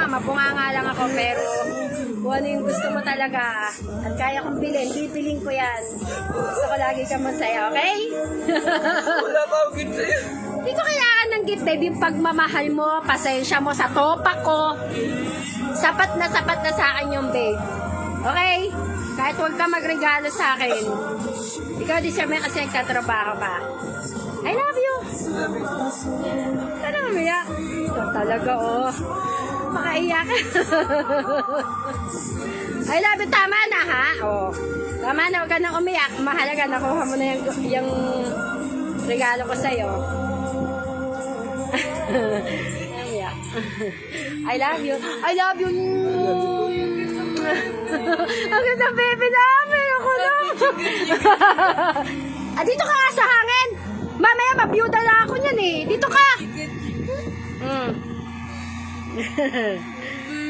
problema, mabunganga lang ako, pero kung ano yung gusto mo talaga at kaya kong bilhin, bibiling ko yan. Gusto ko lagi ka masaya, okay? Wala pa akong gift sa'yo. Hindi ko kailangan ng gift, babe. Yung pagmamahal mo, pasensya mo sa topak ko. Sapat na sapat na sa akin yung babe. Okay? Kahit huwag ka magregalo sa akin. Ikaw deserve mo kasi nagtatrabaho ka. I love you. Ano mamaya? Ito talaga, oh. Makaiyak. I love you. Tama na, ha? Oh. Tama na, huwag ka nang umiyak. Mahalaga, nakuha mo na yung, yung regalo ko sa'yo. Umiyak. I love you. I love you. Ang ganda, baby namin. Ako lang. ah, dito ka sa hangin. Mamaya, mabiyuda na ako niyan eh. Dito ka. 嗯 哼